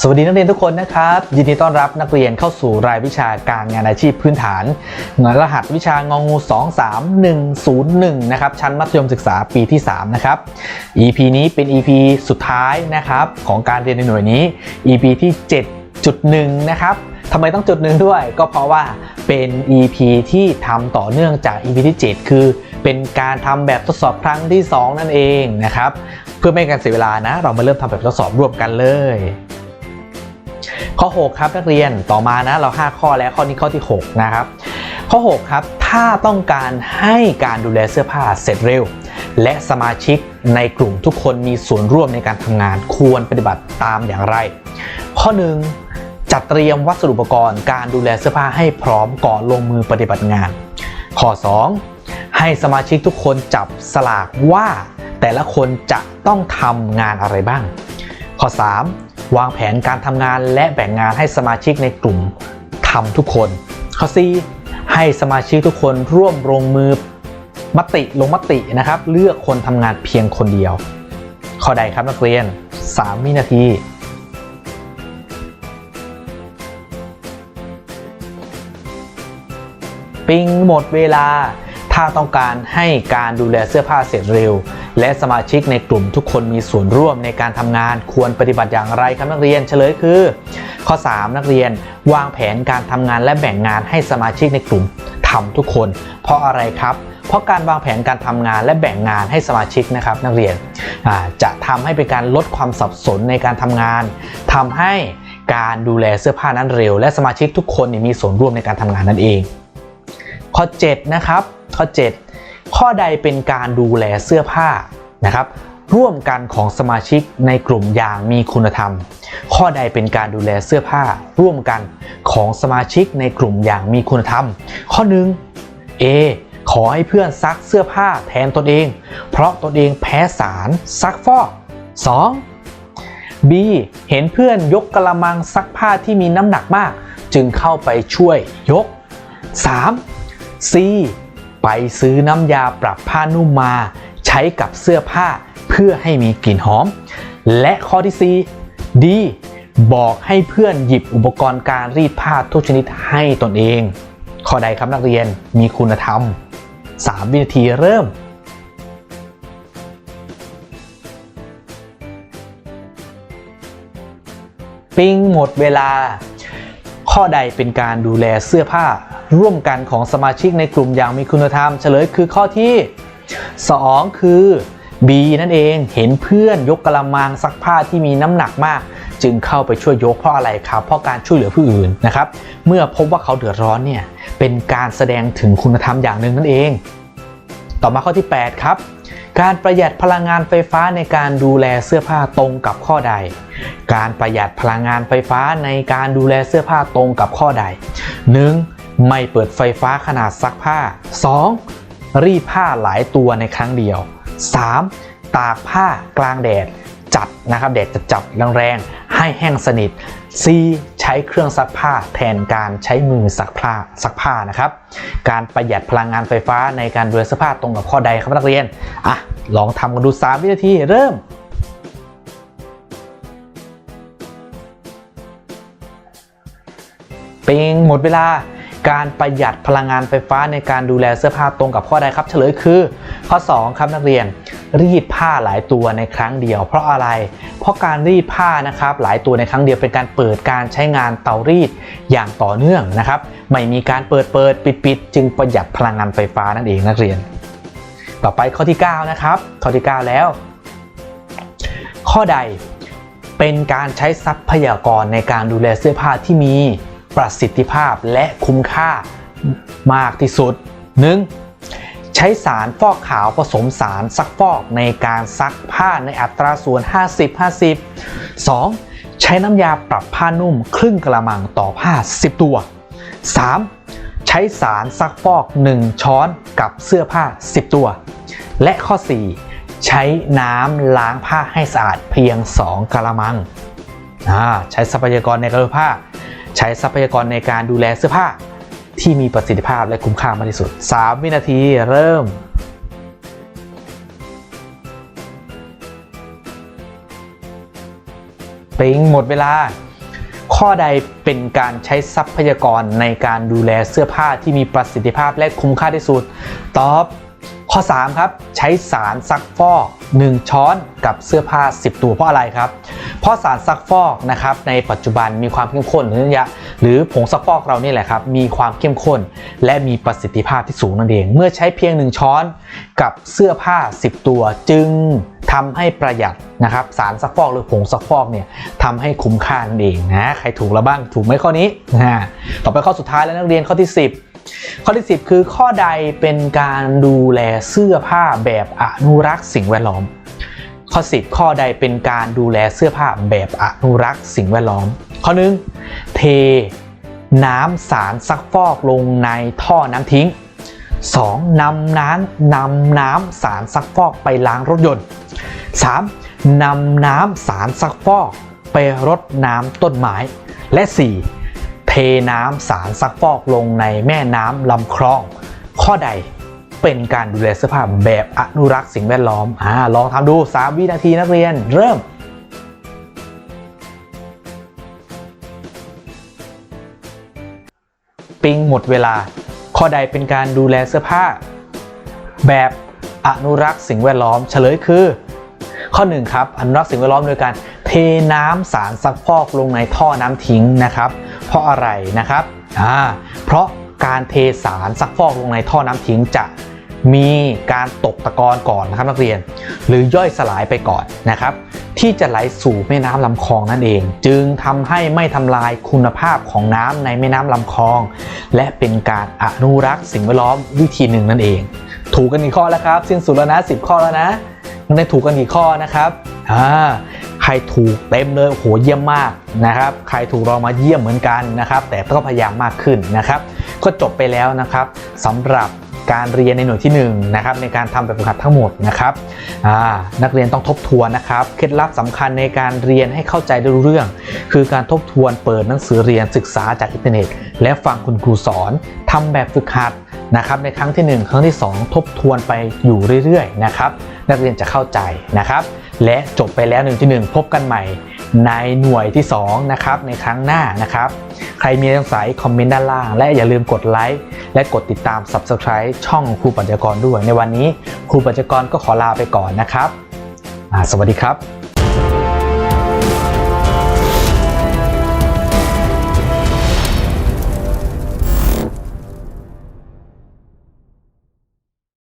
สวัสดีนักเรียนทุกคนนะครับ ยินดีต้อนรับนักเรียนเข้าสู่รายวิชาการงานอาชีพพื้นฐานรหัสวิชางองู 23101 นะครับ ชั้นมัธยมศึกษาปีที่ 3 นะครับ EP นี้เป็น EP สุดท้ายนะครับ ของการเรียนในหน่วยนี้ EP ที่ 7.1 นะครับทำไมต้องจุดหนึ่งด้วยก็เพราะว่าเป็น EP ที่ทำต่อเนื่องจาก EP ที่ 7 คือเป็นการทำแบบทดสอบครั้งที่ 2 นั่นเองนะครับ เพื่อไม่ให้การเสียเวลานะ เรามาเริ่มทำแบบทดสอบร่วมกันเลย ข้อ 6 ครับนักเรียนต่อมานะเรา 5 ข้อแล้วข้อนี้ข้อที่ 6 นะครับ ข้อ 6 ครับ ถ้าต้องการให้การดูแลเสื้อผ้าเสร็จเร็ว และสมาชิกในกลุ่มทุกคนมีส่วนร่วมในการทำงานควรปฏิบัติตามอย่างไร ข้อ 1 จัดเตรียมวัสดุอุปกรณ์การดูแลเสื้อผ้าให้พร้อมก่อนลงมือปฏิบัติงาน ข้อ 2 ให้สมาชิกทุกคนจับสลากว่า แต่ละคนจะต้องทำงานอะไรบ้าง ข้อ 3 วางแผนการทำงานและแบ่งงานให้สมาชิกในกลุ่มทำทุกคนข้อ 4 ให้สมาชิกทุกคนร่วมลงมือมติลงมตินะครับ เลือกคนทำงานเพียงคนเดียว ข้อใดครับนักเรียน 3 วินาทีปิงหมดเวลา ถ้าต้องการให้การดูแลเสื้อผ้าเสร็จเร็ว และสมาชิกในกลุ่มทุกคนมีส่วนร่วมในการทำงานควรปฏิบัติอย่างไรครับนักเรียนเฉลยคือ ข้อ 3 นักเรียนวางแผนการทำงานและแบ่งงานให้สมาชิกในกลุ่มทำทุกคน เพราะอะไรครับเพราะการวางแผนการทำงานและแบ่งงานให้สมาชิกนะครับนักเรียนจะทำให้เป็นการลดความสับสนในการทำงานทำให้การดูแลเสื้อผ้านั้นเร็ว และสมาชิกทุกคนมีส่วนร่วมในการทำงานนั่นเอง ข้อ 7 นะครับ ข้อ 7 ข้อใดเป็นการดูแลเสื้อผ้านะครับ ร่วมกันของสมาชิกในกลุ่มอย่างมีคุณธรรม ข้อใดเป็นการดูแลเสื้อผ้า ร่วมกันของสมาชิกในกลุ่มอย่างมีคุณธรรม ข้อ 1 A ขอให้เพื่อนซักเสื้อผ้าแทนตนเอง เพราะตนเองแพ้สารซักฟอก 2. B เห็นเพื่อนยกกระมังซักผ้าที่มีน้ำหนักมาก จึงเข้าไปช่วยยก 3. C ไปซื้อน้ำยาปรับผ้านุ่มมา ใช้กับเสื้อผ้าเพื่อให้มีกลิ่นหอม และข้อที่ 4 D บอกให้เพื่อนหยิบอุปกรณ์การรีดผ้าทุกชนิดให้ตนเอง ข้อใดครับนักเรียนมีคุณธรรม 3 วินาทีเริ่มปิ้งหมดเวลา ข้อใดเป็นการดูแลเสื้อผ้า ร่วมกันของสมาชิกในกลุ่มอย่างมีคุณธรรม เฉลยคือข้อที่ 2 คือ B นั่นเองเห็นเพื่อนยกกระมังซักผ้าที่มีน้ำหนักมาก จึงเข้าไปช่วยยกเพราะอะไรครับ เพราะการช่วยเหลือผู้อื่นนะครับ เมื่อพบว่าเขาเดือดร้อนเนี่ยเป็นการแสดงถึงคุณธรรมอย่างหนึ่งนั่นเอง ต่อมาข้อที่ 8 ครับ การประหยัดพลังงานไฟฟ้าในการดูแลเสื้อผ้าตรงกับข้อใด การประหยัดพลังงานไฟฟ้าในการดูแลเสื้อผ้าตรงกับข้อใด 1. ไม่เปิดไฟฟ้าขนาดซักผ้า 2. รีดผ้าหลายตัวในครั้งเดียว 3. ตากผ้ากลางแดดจัดนะครับแดดจะจับแรงๆให้แห้งสนิท C ใช้เครื่องซักผ้าแทนการใช้มือซักผ้าซักผ้านะครับ การประหยัดพลังงานไฟฟ้าในการดูแลเสื้อผ้าตรงกับข้อใดครับนักเรียนอะลองทำกันดู 3 วินาทีเริ่มปิงหมดเวลา การประหยัดพลังงานไฟฟ้าในการดูแลเสื้อผ้าตรงกับข้อใดครับ เฉลยคือ ข้อ 2 ครับนักเรียน รีดผ้าหลายตัวในครั้งเดียว เพราะอะไร เพราะการรีดผ้านะครับหลายตัวในครั้งเดียวเป็นการเปิดการใช้งานเตารีดอย่างต่อเนื่องนะครับไม่มีการเปิดเปิดปิดปิดจึงประหยัดพลังงานไฟฟ้านั่นเองนักเรียน ต่อไปข้อที่ 9 นะครับ ข้อที่ 9 แล้ว ข้อใดเป็นการใช้ทรัพยากรในการดูแลเสื้อผ้าที่มี ประสิทธิภาพและคุ้มค่ามากที่สุด 1. ใช้สารฟอกขาวผสมสารซักฟอกในการซักผ้าในอัตราส่วน 50-50 2. ใช้น้ำยาปรับผ้านุ่มครึ่งกระมังต่อผ้า 10 ตัว 3. ใช้สารซักฟอก 1 ช้อนกับเสื้อผ้า 10 ตัว และข้อ 4 ใช้น้ำล้างผ้าให้สะอาดเพียง 2กระมัง ใช้ทรัพยากรในการดูผ้า ใช้ทรัพยากรในการดูแลเสื้อผ้าที่มีประสิทธิภาพและคุ้มค่ามากที่สุด 3 วินาทีเริ่มปิงหมดเวลา ข้อใดเป็นการใช้ทรัพยากรในการดูแลเสื้อผ้าที่มีประสิทธิภาพและคุ้มค่าที่สุด ตอบ ข้อ 3 ครับ ใช้สารซักฟอก 1 ช้อนกับเสื้อผ้า 10 ตัวเพราะอะไรครับ เพราะสารซักฟอกนะครับในปัจจุบันมีความเข้มข้นหรือยะหรือผงซักฟอกเรานี่แหละครับ มีความเข้มข้น และมีประสิทธิภาพที่สูงนั่นเอง เมื่อใช้เพียง 1 ช้อนกับเสื้อผ้า 10 ตัวจึงทำให้ประหยัดนะครับสารซักฟอกหรือผงซักฟอกเนี่ยทำให้คุ้มค่านั่นเองนะใครถูกแล้วบ้างถูกไหมข้อนี้นะต่อไปข้อสุดท้ายแล้วนักเรียนข้อที่ 10 ข้อที่ 10 คือข้อใดเป็นการดูแลเสื้อผ้าแบบอนุรักษ์สิ่งแวดล้อม ข้อ 10 ข้อใดเป็นการดูแลเสื้อผ้าแบบอนุรักษ์สิ่งแวดล้อม ข้อ1เทน้ำสารซักฟอกลงในท่อน้ำทิ้ง 2. นำน้ำนำน้ำสารซักฟอกไปล้างรถยนต์ 3. นำน้ำสารซักฟอกไปรดน้ำต้นไม้ และ 4. เทน้ำสารซักฟอกลงในแม่น้ำลำคลอง ข้อใดเป็นการดูแลเสื้อผ้าแบบอนุรักษ์สิ่งแวดล้อมอ่าลองทำดู 3 วินาทีนักเรียนเริ่มปิงหมดเวลา ข้อใดเป็นการดูแลเสื้อผ้า แบบอนุรักษ์สิ่งแวดล้อมเฉลยคือ ข้อ1ครับอนุรักษ์สิ่งแวดล้อมโดยการเทน้ำสารซักฟอกลงในท่อน้ำทิ้งนะครับ เพราะอะไรนะครับอ่าเพราะการเทสารซักฟอกลงในท่อน้ำทิ้งจะมีการตกตะกอนก่อนนะครับนักเรียน หรือย่อยสลายไปก่อนนะครับ ที่จะไหลสู่แม่น้ำลำคลองนั่นเอง จึงทำให้ไม่ทำลายคุณภาพของน้ำในแม่น้ำลำคลอง และเป็นการอนุรักษ์สิ่งแวดล้อมวิธีหนึ่งนั่นเอง ถูกกันกี่ข้อแล้วครับ สิ้นสุดแล้วนะ10 ข้อแล้วนะมันได้ถูกกันกี่ข้อนะครับอ่า รถูกเต็มเลยโโหเยี่ยมมากนะครับ ใครถูกเรามาเยี่ยมเหมือนกันนะครับ แต่ก็พยายามมากขึ้นนะครับ ก็จบไปแล้วนะครับสำหรับการเรียนในหน่วยที่1นะครับในการทำแบบฝึกหัดทั้งหมดนะครับนักเรียนต้องทบทวนนะครับเคล็ดลับสำคัญในการเรียนให้เข้าใจได้รู้เรื่อง คือการทบทวนเปิดหนังสือเรียนศึกษาจากอินเทอร์เน็ต และฟังคุณครูสอนทำแบบฝึกหัดนะครับในครั้งที่ 1 ครั้งที่ 2 ทบทวนไปอยู่เรื่อยๆนะครับนักเรียนจะเข้าใจนะครับ และจบไปแล้วหนึ่งที่1พบกันใหม่ในหน่วยที่2นะครับในครั้งหน้านะครับ ใครมีสงสัยคอมเมนต์ด้านล่าง และอย่าลืมกดไลค์และกดติดตาม Subscribe ช่องครูปัญญากรด้วย ในวันนี้ครูปัญญากรก็ขอลาไปก่อนนะครับ สวัสดีครับ